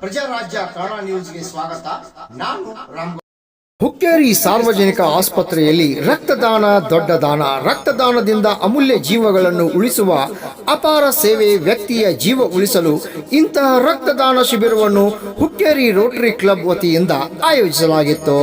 ಪ್ರಜಾರಾಜ್ಯ ಕನ್ನಡ ನ್ಯೂಸ್ಗೆ ಸ್ವಾಗತ. ನಾನು ರಾಮ್ ಹುಕ್ಕೇರಿ ಸಾರ್ವಜನಿಕ ಆಸ್ಪತ್ರೆಯಲ್ಲಿ ರಕ್ತದಾನ, ದೊಡ್ಡ ದಾನ, ರಕ್ತದಾನದಿಂದ ಅಮೂಲ್ಯ ಜೀವಗಳನ್ನು ಉಳಿಸುವ ಅಪಾರ ಸೇವೆ ವ್ಯಕ್ತಿಯ ಜೀವ ಉಳಿಸಲು ಇಂತಹ ರಕ್ತದಾನ ಶಿಬಿರವನ್ನು ಹುಕ್ಕೇರಿ ರೋಟರಿ ಕ್ಲಬ್ ವತಿಯಿಂದ ಆಯೋಜಿಸಲಾಗಿತ್ತು.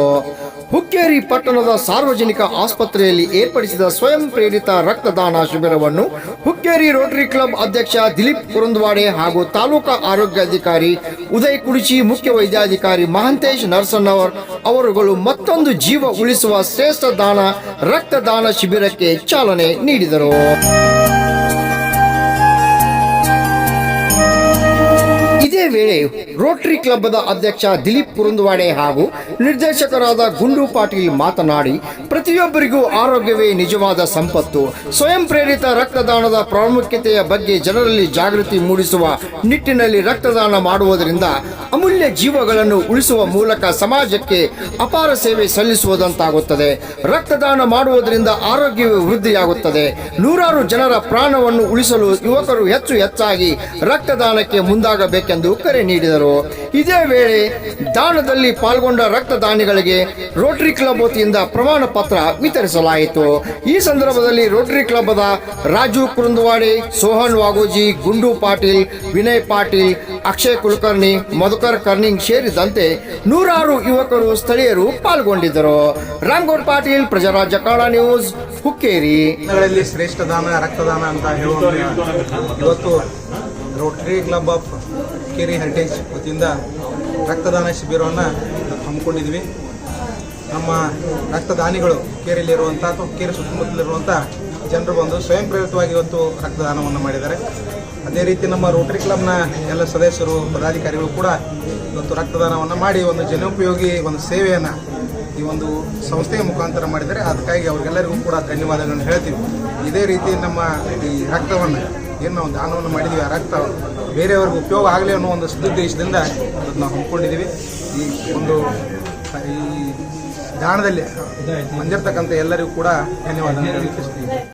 ಹುಕ್ಕೇರಿ ಪಟ್ಟಣದ ಸಾರ್ವಜನಿಕ ಆಸ್ಪತ್ರೆಯಲ್ಲಿ ಏರ್ಪಡಿಸಿದ ಸ್ವಯಂ ಪ್ರೇರಿತ ರಕ್ತದಾನ ಶಿಬಿರವನ್ನು ಹುಕ್ಕೇರಿ ರೋಟರಿ ಕ್ಲಬ್ ಅಧ್ಯಕ್ಷ ದಿಲೀಪ್ ಕುರುಂದ್ವಾಡೆ ಹಾಗೂ ತಾಲೂಕಾ ಆರೋಗ್ಯಾಧಿಕಾರಿ ಉದಯ್ ಕುಡಿಚಿ, ಮುಖ್ಯ ವೈದ್ಯಾಧಿಕಾರಿ ಮಹಂತೇಶ್ ನರಸಣ್ಣವರ್ ಅವರುಗಳು ಮತ್ತೊಂದು ಜೀವ ಉಳಿಸುವ ಶ್ರೇಷ್ಠ ದಾನ ರಕ್ತದಾನ ಶಿಬಿರಕ್ಕೆ ಚಾಲನೆ ನೀಡಿದರು. ವೇಳೆ ರೋಟರಿ ಕ್ಲಬ್ದ ಅಧ್ಯಕ್ಷ ದಿಲೀಪ್ ಕುರುಂದವಾಡೆ ಹಾಗೂ ನಿರ್ದೇಶಕರಾದ ಗುಂಡು ಪಾಟೀಲ್ ಮಾತನಾಡಿ, ಪ್ರತಿಯೊಬ್ಬರಿಗೂ ಆರೋಗ್ಯವೇ ನಿಜವಾದ ಸಂಪತ್ತು. ಸ್ವಯಂ ಪ್ರೇರಿತ ರಕ್ತದಾನದ ಪ್ರಾಮುಖ್ಯತೆಯ ಬಗ್ಗೆ ಜನರಲ್ಲಿ ಜಾಗೃತಿ ಮೂಡಿಸುವ ನಿಟ್ಟಿನಲ್ಲಿ ರಕ್ತದಾನ ಮಾಡುವುದರಿಂದ ಅಮೂಲ್ಯ ಜೀವಗಳನ್ನು ಉಳಿಸುವ ಮೂಲಕ ಸಮಾಜಕ್ಕೆ ಅಪಾರ ಸೇವೆ ಸಲ್ಲಿಸುವುದಂತಾಗುತ್ತದೆ. ರಕ್ತದಾನ ಮಾಡುವುದರಿಂದ ಆರೋಗ್ಯವೇ ವೃದ್ಧಿಯಾಗುತ್ತದೆ. ನೂರಾರು ಜನರ ಪ್ರಾಣವನ್ನು ಉಳಿಸಲು ಯುವಕರು ಹೆಚ್ಚು ಹೆಚ್ಚಾಗಿ ರಕ್ತದಾನಕ್ಕೆ ಮುಂದಾಗಬೇಕೆಂದು ಕರೆ ನೀಡಿದರು. ಇದೇ ವೇಳೆ ದಾನದಲ್ಲಿ ಪಾಲ್ಗೊಂಡ ರಕ್ತದಾನಿಗಳಿಗೆ ರೋಟರಿ ಕ್ಲಬ್ ವತಿಯಿಂದ ಪ್ರಮಾಣ ಪತ್ರ ವಿತರಿಸಲಾಯಿತು. ಈ ಸಂದರ್ಭದಲ್ಲಿ ರೋಟರಿ ಕ್ಲಬ್ದ ರಾಜು ಕುರುಂದವಾಡೆ, ಸೋಹನ್ ವಾಗೋಜಿ, ಗುಂಡು ಪಾಟೀಲ್, ವಿನಯ್ ಪಾಟೀಲ್, ಅಕ್ಷಯ್ ಕುಲಕರ್ಣಿ, ಮಧುಕರ್ ಕರ್ನಿಂಗ್ ಸೇರಿದಂತೆ ನೂರಾರು ಯುವಕರು ಸ್ಥಳೀಯರು ಪಾಲ್ಗೊಂಡಿದ್ದರು. ರಾಮ್ಗೌಡ್ ಪಾಟೀಲ್, ಪ್ರಜಾರಾಜ ಕಾಳ ನ್ಯೂಸ್, ಹುಕ್ಕೇರಿ. ಶ್ರೇಷ್ಠ ದಾನ, ರಕ್ತದಾನ ಅಂತ ಹೇಳುವ rotary club of Keri heritage ವತಿಯಿಂದ ರಕ್ತದಾನ ಶಿಬಿರವನ್ನು ಹಮ್ಮಿಕೊಂಡಿದ್ವಿ. ನಮ್ಮ ರಕ್ತದಾನಿಗಳು ಕೇರಿಯಲ್ಲಿರುವಂಥ ಅಥವಾ ಕೇರಿ ಸುತ್ತಮುತ್ತಲಿರುವಂಥ ಜನರು ಬಂದು ಸ್ವಯಂ ಪ್ರೇರಿತವಾಗಿ ಇವತ್ತು ರಕ್ತದಾನವನ್ನು ಮಾಡಿದ್ದಾರೆ. ಅದೇ ರೀತಿ ನಮ್ಮ ರೋಟರಿ ಕ್ಲಬ್ನ ಎಲ್ಲ ಸದಸ್ಯರು, ಪದಾಧಿಕಾರಿಗಳು ಕೂಡ ಇವತ್ತು ರಕ್ತದಾನವನ್ನು ಮಾಡಿ ಒಂದು ಜನೋಪಯೋಗಿ ಒಂದು ಸೇವೆಯನ್ನು ಈ ಒಂದು ಸಂಸ್ಥೆಯ ಮುಖಾಂತರ ಮಾಡಿದರೆ ಅದಕ್ಕಾಗಿ ಅವ್ರಿಗೆಲ್ಲರಿಗೂ ಕೂಡ ಧನ್ಯವಾದಗಳನ್ನು ಹೇಳ್ತೀವಿ. ಇದೇ ರೀತಿ ನಮ್ಮ ಈ ರಕ್ತವನ್ನು ಏನು ನಾವು ದಾನವನ್ನು ಮಾಡಿದ್ದೀವಿ ರಕ್ತ ಬೇರೆಯವ್ರಿಗೆ ಉಪಯೋಗ ಆಗಲಿ ಅನ್ನೋ ಒಂದು ಸದುದ್ದೇಶದಿಂದ ಅದನ್ನು ನಾವು ಹಮ್ಮಿಕೊಂಡಿದ್ದೀವಿ ಈ ಒಂದು ಈ ದಾನದಲ್ಲಿ ಬಂದಿರತಕ್ಕಂಥ ಎಲ್ಲರಿಗೂ ಕೂಡ ಧನ್ಯವಾದ